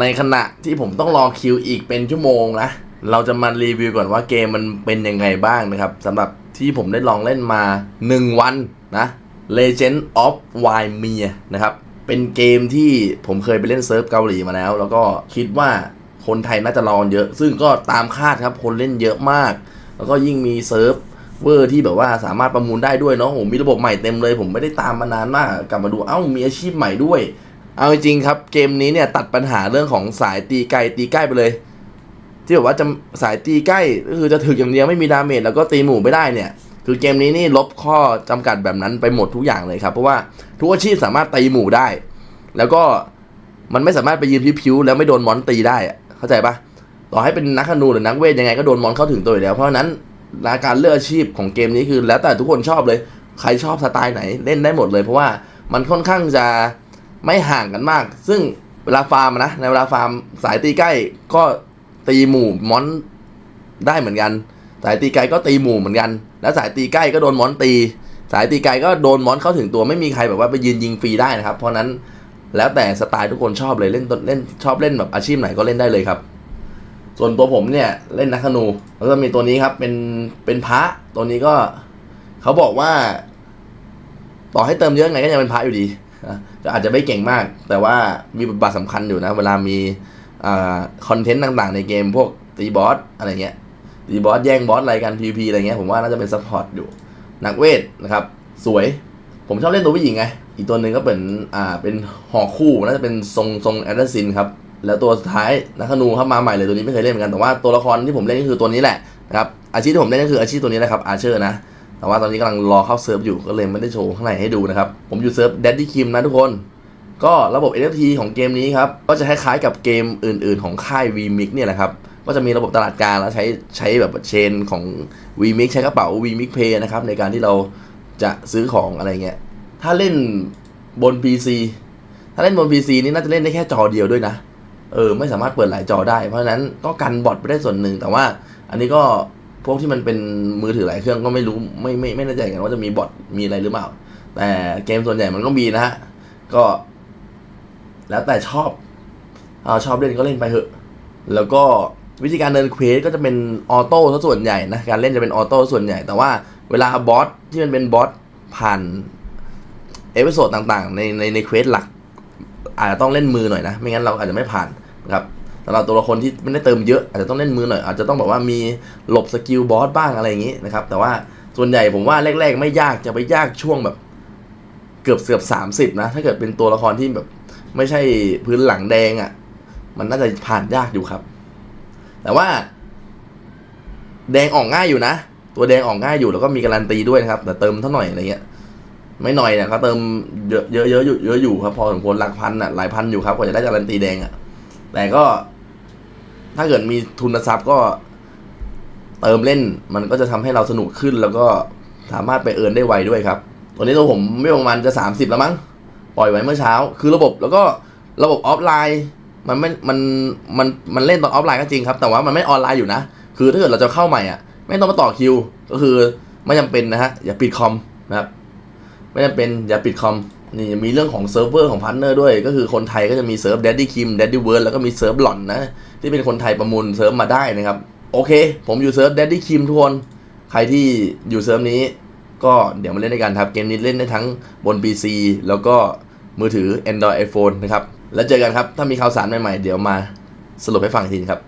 ในขณะที่ผมต้องรอคิวอีกเป็นชั่วโมงนะ เราจะมารีวิวก่อนว่าเกมมันเป็นยังไงบ้างนะครับสำหรับที่ผมได้ลองเล่นมา 1 วันนะ Legend of w i m e r นะครับ เป็นเกมที่ผมเคยไปเล่นเซิร์ฟเกาหลีมาแล้ว แล้วก็คิดว่าคนไทยน่าจะรอเยอะ ซึ่งก็ตามคาดครับ คนเล่นเยอะมาก แล้วก็ยิ่งมีเซิร์ฟเวอร์ที่แบบว่าสามารถประมูลได้ด้วยเนาะโหมีระบบใหม่เต็มเลย ผมไม่ได้ตามมานานมาก กลับมาดู เอ้ามีอาชีพใหม่ด้วย เอาจริงครับ เกมนี้เนี่ยตัดปัญหาเรื่องของสายตีไกลตีใกล้ไปเลย ที่แบบว่าจะสายตีใกล้ก็คือจะถึกอย่างเดียวไม่มีดาเมจแล้วก็ตีหมู่ไม่ได้เนี่ย คือเกมนี้นี่ลบข้อจำกัดแบบนั้นไปหมดทุกอย่างเลยครับ เพราะว่าทุกอาชีพสามารถตีหมู่ได้ แล้วก็มันไม่สามารถไปยืนพิ้วๆแล้วไม่โดนมอนตีได้เข้าใจปะต่อให้เป็นนักธนูหรือนักเวทยังไงก็โดนมอนเข้าถึงตัวอยู่แล้วเพราะนั้นการเลือกอาชีพของเกมนี้คือ แล้วแต่ทุกคนชอบเลย ใครชอบสไตล์ไหนเล่นได้หมดเลย เพราะว่ามันค่อนข้างจะ ไม่ห่างกันมาก ซึ่งเวลาฟาร์มนะในเวลาฟาร์มสายตีใกล้ก็ตีหมู่มอนได้เหมือนกัน สายตีไกลก็ตีหมู่เหมือนกัน แล้วสายตีใกล้ก็โดนมอนตี สายตีไกลก็โดนมอนเข้าถึงตัวไม่มีใครแบบว่าไปยืนยิงฟรีได้นะครับ เพราะนั้นแล้วแต่สไตล์ทุกคนชอบเลยเล่นเล่นชอบเล่นแบบอาชีพไหนก็เล่นได้เลยครับ ส่วนตัวผมเนี่ยเล่นนักธนูแล้วก็มีตัวนี้ครับเป็นเป็นพระตัวนี้ก็เขาบอกว่า ต่อให้เติมเยอะไงก็ยังเป็นพระอยู่ดี ก็อาจจะไม่เก่งมาก แต่ว่ามีบทบาทสำคัญอยู่นะ เวลามีคอนเทนต์ต่างๆ ในเกมพวกตีบอสอะไรเงี้ยตีบอสแย่งบอสอะไรกัน PVP อะไรเงี้ยผมว่าน่าจะเป็นซัพพอร์ตอยู่ นักเวทนะครับ สวย ผมชอบเล่นตัวผู้หญิงไง อีกตัวหนึ่งก็เป็นอ่าเป็นหอคู่น่าจะเป็นทรงทรงแอดซินครับแล้วตัวสุดท้ายนักธนูเข้ามาใหม่เลยตัวนี้ไม่เคยเล่นเหมือนกันแต่ว่าตัวละครที่ผมเล่นก็คือตัวนี้แหละนะครับอาชีพที่ผมเล่นก็คืออาชีพตัวนี้แหละครับอาเชอร์นะ แต่ว่าตอนนี้กำลังรอเข้าเซิร์ฟอยู่ก็เลยไม่ได้โชว์ข้างในให้ดูนะครับ ผมอยู่เซิร์ฟ Daddy Kim นะทุกคน ก็ระบบ NFT ของเกมนี้ครับ ก็จะคล้ายๆกับเกมอื่นๆ ของค่าย VMix เนี่ยแหละครับ ก็จะมีระบบตลาดกางแล้วใช้ใช้แบบเชนของ VMix ใช้กระเป๋า VMix Pay นะครับในการที่เราจะซื้อของอะไรเงี้ย ถ้าเล่นบน PC ถ้าเล่นบน PC นี่น่าจะเล่นได้แค่จอเดียวด้วยนะ เออไม่สามารถเปิดหลายจอได้ เพราะฉะนั้นก็กันบอทไปได้ส่วนหนึ่งแต่ว่าอันนี้ก็ พวกที่มันเป็นมือถือหลายเครื่องก็ไม่รู้ไม่ไม่ไม่แน่ใจกันว่าจะมีบอทมีอะไรหรือเปล่า แต่เกมส่วนใหญ่มันก็มีนะฮะก็ แล้วแต่ชอบอาชอบเล่นก็เล่นไปเถอะ แล้วก็วิธีการเดินเควสก็จะเป็นออโต้ซะส่วนใหญ่นะการเล่นจะเป็นออโต้ส่วนใหญ่ แต่ว่าเวลาบอสที่มันเป็นบอสผ่านเอพิโซดต่างๆ ในในในเควสหลัก อาจจะต้องเล่นมือหน่อยนะ ไม่งั้นเราอาจจะไม่ผ่านนะครับ สำหรับตัวละครที่ไม่ได้เติมเยอะอาจจะต้องเล่นมือหน่อยอาจจะต้องแบบว่ามีหลบสกิลบอสบ้างอะไรอย่างนี้นะครับแต่ว่าส่วนใหญ่ผมว่าแรก ๆ ไม่ยากจะไปยากช่วงแบบเกือบเกือบสามสิบนะถ้าเกิดเป็นตัวละครที่แบบ ไม่ใช่พื้นหลังแดงอะ่ะ มันน่าจะผ่านยากอยู่ครับ แต่ว่า แดงออกง่ายอยู่นะ ตัวแดงออกง่ายอยู่แล้วก็มีการันตีด้วยนะครับ แต่เติมเท่าหน่อยอะไรเงี้ยไม่หน่อยเนี่ยเขาเติมเยอะเยอะเยอะอยู่เยอะอยู่ครับพอสมควรหลักพันอะหลายพันอยู่ครับกว่าจะได้การันตีแดงอะแต่ก็ ถ้าเกิดมีทุนทรัพย์ก็เติมเล่นมันก็จะทำให้เราสนุกขึ้น แล้วก็สามารถไปเอิร์นได้ไวด้วยครับตัวนี้ตัวผมไม่ประมาณจะสามสิบแล้วมั้งปล่อยไว้เมื่อเช้า คือระบบแล้วก็ระบบออฟไลน์มันไม่มันมันมันเล่นตอนออฟไลน์ก็จริงครับ แต่ว่ามันไม่ออนไลน์อยู่นะ คือถ้าเกิดเราจะเข้าใหม่อะ ไม่ต้องมาต่อคิว ก็คือไม่จำเป็นนะฮะอย่าปิดคอมนะครับ ไม่จำเป็นอย่าปิดคอม นี่มีเรื่องของเซิร์ฟเวอร์ของพาร์ทเนอร์ด้วย ก็คือคนไทยก็จะมีเซิร์ฟ Daddy Kim Daddy World แล้วก็มีเซิร์ฟหล่อนนะ ที่เป็นคนไทยประมูลเซิร์ฟมาได้นะครับ โอเค ผมอยู่เซิร์ฟ Daddy Kim ทุกคน ใครที่อยู่เซิร์ฟนี้ ก็เดี๋ยวมาเล่นด้วยกันครับเกมนี้เล่นได้ทั้งบน PC แล้วก็มือถือ Android iPhone นะครับ แล้วเจอกันครับ ถ้ามีข่าวสารใหม่ๆ เดี๋ยวมาสรุปให้ฟังอีกทีนะครับ